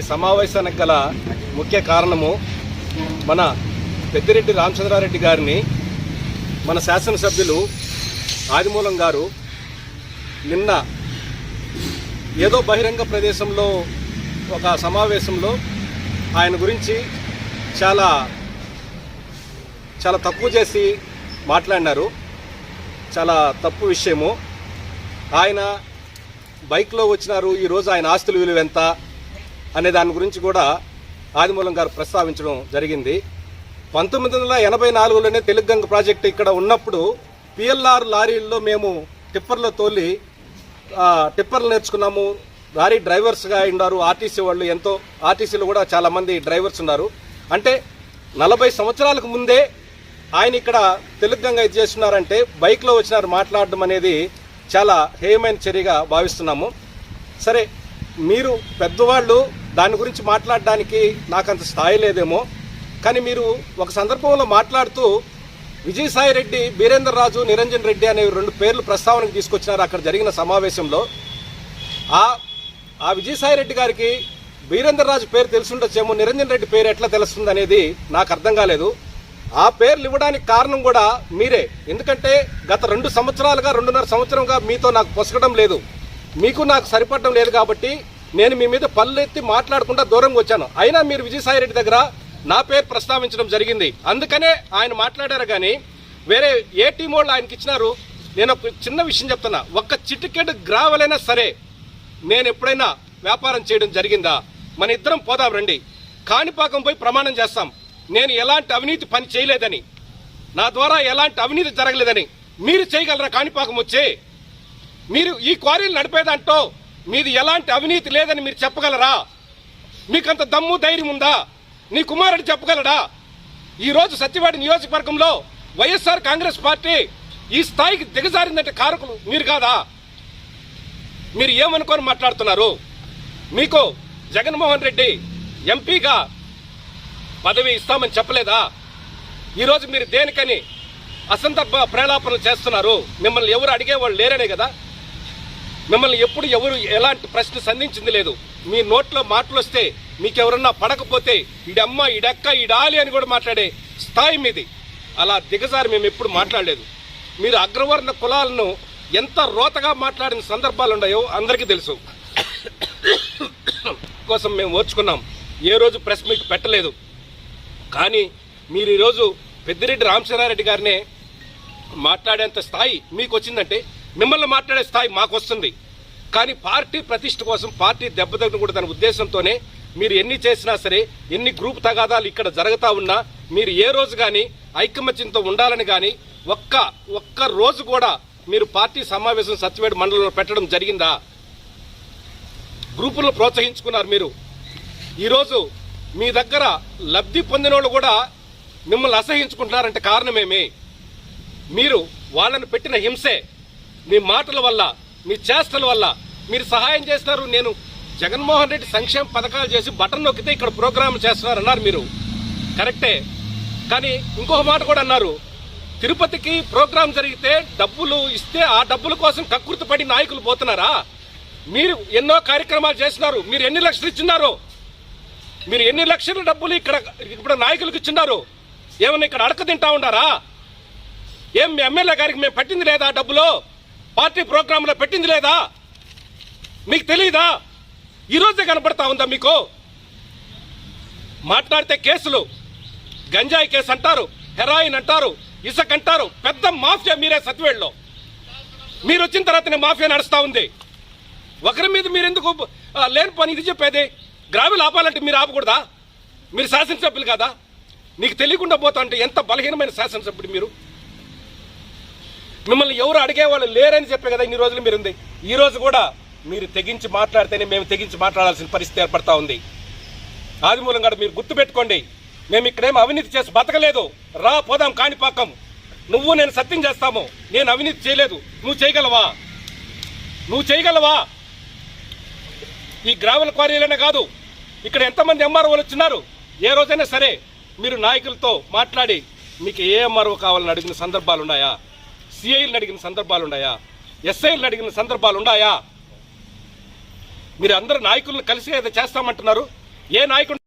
ఈ సమావేశానికి గల ముఖ్య కారణము మన పెద్దిరెడ్డి రామచంద్రారెడ్డి గారిని మన శాసనసభ్యులు ఆదిమూలం గారు నిన్న ఏదో బహిరంగ ప్రదేశంలో ఒక సమావేశంలో ఆయన గురించి చాలా చాలా తక్కువ చేసి మాట్లాడినారు. చాలా తప్పు విషయము. ఆయన బైక్లో వచ్చినారు. ఈరోజు ఆయన ఆస్తుల విలువ ఎంత? అనే దాని గురించి కూడా ఆదిమూలం గారు ప్రస్తావించడం జరిగింది. పంతొమ్మిది వందల ఎనభై నాలుగులోనే తెలుగుగంగ ప్రాజెక్టు ఇక్కడ ఉన్నప్పుడు పిఎల్ఆర్ లారీల్లో మేము టిప్పర్లో తోలి టిప్పర్లు నేర్చుకున్నాము. లారీ డ్రైవర్స్గా ఉన్నారు ఆర్టీసీ వాళ్ళు ఎంతో ఆర్టీసీలో కూడా చాలామంది డ్రైవర్స్ ఉన్నారు. అంటే నలభై సంవత్సరాలకు ముందే ఆయన ఇక్కడ తెలుగంగా ఇది చేస్తున్నారంటే బైక్లో వచ్చినారు మాట్లాడడం అనేది చాలా హేయమైన చర్యగా భావిస్తున్నాము. సరే మీరు పెద్దవాళ్ళు దాని గురించి మాట్లాడడానికి నాకంత స్థాయి లేదేమో. కానీ మీరు ఒక సందర్భంలో మాట్లాడుతూ విజయసాయి రెడ్డి బీరేందర్ రాజు నిరంజన్ రెడ్డి అనే రెండు పేర్లు ప్రస్తావనకు తీసుకొచ్చినారు అక్కడ జరిగిన సమావేశంలో. ఆ ఆ విజయసాయి రెడ్డి గారికి బీరేందర్ రాజు పేరు తెలుసుండొచ్చేమో నిరంజన్ రెడ్డి పేరు ఎట్లా తెలుస్తుంది అనేది నాకు అర్థం కాలేదు. ఆ పేర్లు ఇవ్వడానికి కారణం కూడా మీరే. ఎందుకంటే గత రెండు సంవత్సరాలుగా రెండున్నర సంవత్సరంగా మీతో నాకు పొసగడం లేదు. మీకు నాకు సరిపడడం లేదు కాబట్టి నేను మీ మీద పల్లెత్తి మాట్లాడకుండా దూరంగా వచ్చాను. అయినా మీరు విజయసాయి రెడ్డి దగ్గర నా పేరు ప్రస్తావించడం జరిగింది. అందుకనే ఆయన మాట్లాడారు కానీ వేరే ఏ టీం వాళ్ళు ఆయనకి ఇచ్చినారు. నేను ఒక చిన్న విషయం చెప్తున్నా. ఒక్క చిటికెట్ గ్రావలైనా సరే నేను ఎప్పుడైనా వ్యాపారం చేయడం జరిగిందా? మన ఇద్దరం పోదాం రండి. కాణిపాకం పోయి ప్రమాణం చేస్తాం. నేను ఎలాంటి అవినీతి పని చేయలేదని నా ద్వారా ఎలాంటి అవినీతి జరగలేదని మీరు చేయగలరా కాణిపాకం వచ్చి? మీరు ఈ క్వారీలు నడిపేదంటో మీది ఎలాంటి అవినీతి లేదని మీరు చెప్పగలరా? మీకంత దమ్ము ధైర్యం ఉందా? నీ కుమారుడు చెప్పగలడా? ఈరోజు సత్యవాడి నియోజకవర్గంలో వైఎస్ఆర్ కాంగ్రెస్ పార్టీ ఈ స్థాయికి దిగజారిందంటే కారకులు మీరు కాదా? మీరు ఏమనుకొని మాట్లాడుతున్నారు? మీకు జగన్మోహన్ రెడ్డి ఎంపీగా పదవి ఇస్తామని చెప్పలేదా? ఈరోజు మీరు దేనికని అసందర్భ ప్రేలాపనలు చేస్తున్నారు? మిమ్మల్ని ఎవరు అడిగేవాళ్ళు లేరనే కదా? మిమ్మల్ని ఎప్పుడు ఎవరు ఎలాంటి ప్రశ్న సంధించింది లేదు. మీ నోట్లో మాటలు వస్తే మీకెవరన్నా పడకపోతే ఈడమ్మ ఈడక్క ఈడాలి అని కూడా మాట్లాడే స్థాయి మీది. అలా దిగజారి మేము ఎప్పుడు మాట్లాడలేదు. మీరు అగ్రవర్ణ కులాలను ఎంత రోతగా మాట్లాడిన సందర్భాలు ఉన్నాయో అందరికీ తెలుసు. కోసం మేము ఓర్చుకున్నాం. ఏ రోజు ప్రెస్ మీట్ పెట్టలేదు. కానీ మీరు ఈరోజు పెద్దిరెడ్డి రామచంద్రారెడ్డి గారినే మాట్లాడేంత స్థాయి మీకు వచ్చిందంటే మిమ్మల్ని మాట్లాడే స్థాయి మాకు వస్తుంది కానీ పార్టీ ప్రతిష్ట కోసం పార్టీ కూడా తన ఉద్దేశంతోనే మీరు ఎన్ని చేసినా సరే ఎన్ని గ్రూప్ తగాదాలు ఇక్కడ జరుగుతూ ఉన్నా మీరు ఏ రోజు కానీ ఐకమత్యంతో ఉండాలని కానీ ఒక్క ఒక్క రోజు కూడా మీరు పార్టీ సమావేశం సత్యవేడు మండలంలో పెట్టడం జరిగిందా? గ్రూపులను ప్రోత్సహించుకున్నారు మీరు. ఈరోజు మీ దగ్గర లబ్ధి పొందిన వాళ్ళు కూడా మిమ్మల్ని అసహించుకుంటున్నారంటే కారణమేమి? మీరు వాళ్ళను పెట్టిన హింసే మీ మాటల వల్ల మీ చేష్టల వల్ల మీరు సహాయం చేస్తున్నారు నేను జగన్మోహన్ రెడ్డి సంక్షేమ పథకాలు చేసి బటన్ నొక్కితే ఇక్కడ ప్రోగ్రాం చేస్తున్నారన్నారు మీరు. కరెక్టే. కానీ ఇంకొక మాట కూడా అన్నారు. తిరుపతికి ప్రోగ్రాం జరిగితే డబ్బులు ఇస్తే ఆ డబ్బుల కోసం కక్కుర్తి పడి నాయకులు పోతున్నారా? మీరు ఎన్నో కార్యక్రమాలు చేస్తున్నారు మీరు ఎన్ని లక్షలు ఇచ్చినారు? మీరు ఎన్ని లక్షల డబ్బులు ఇక్కడ ఇప్పుడు నాయకులకు ఇచ్చినారు? ఏమన్నా ఇక్కడ అడక తింటా ఉండారా? ఏం మీ ఎమ్మెల్యే గారికి మేము పట్టింది లేదా డబ్బులో? పార్టీ ప్రోగ్రాంలో పెట్టింది లేదా? మీకు తెలియదా ఈరోజే కనపడతా ఉందా మీకు? మాట్లాడితే కేసులు. గంజాయి కేసు అంటారు హెరాయిన్ అంటారు ఇసుక అంటారు. పెద్ద మాఫియా మీరే సత్వేళ్ళలో. మీరు వచ్చిన తర్వాతనే మాఫియా నడుస్తూ ఉంది. ఒకరి మీద మీరు ఎందుకు లేని పని? ఇది చెప్పేది. గ్రామీణ ఆపాలంటే మీరు ఆపకూడదా? మీరు శాసనసభ్యులు కాదా? నీకు తెలియకుండా పోతా అంటే ఎంత బలహీనమైన శాసనసభ్యుడు మీరు? మిమ్మల్ని ఎవరు అడిగేవాళ్ళు లేరని చెప్పే కదా ఇన్ని రోజులు మీరు ఉంది ఈ రోజు కూడా మీరు తెగించి మాట్లాడితేనే మేము తెగించి మాట్లాడాల్సిన పరిస్థితి ఏర్పడతా ఉంది. ఆదిమూలం గారు మీరు గుర్తుపెట్టుకోండి. మేము ఇక్కడేం అవినీతి చేసి బతకలేదు. రా పోదాం కాణిపాకం. నువ్వు నేను సత్యం చేస్తాము. నేను అవినీతి చేయలేదు. నువ్వు చేయగలవా? నువ్వు చేయగలవా? ఈ గ్రావెల్ క్వారీలనే కాదు. ఇక్కడ ఎంతమంది ఎంఆర్ఓలు వచ్చినారు? ఏ రోజైనా సరే మీరు నాయకులతో మాట్లాడి మీకు ఏ ఎంఆర్ఓ కావాలని అడిగిన సందర్భాలు ఉన్నాయా సిఐలను అడిగిన సందర్భాలు ఉన్నాయా ఎస్ఐలను అడిగిన సందర్భాలు ఉన్నాయా మీరు అందరు నాయకులను కలిసి ఏదో చేస్తామంటున్నారు. ఏ నాయకుడు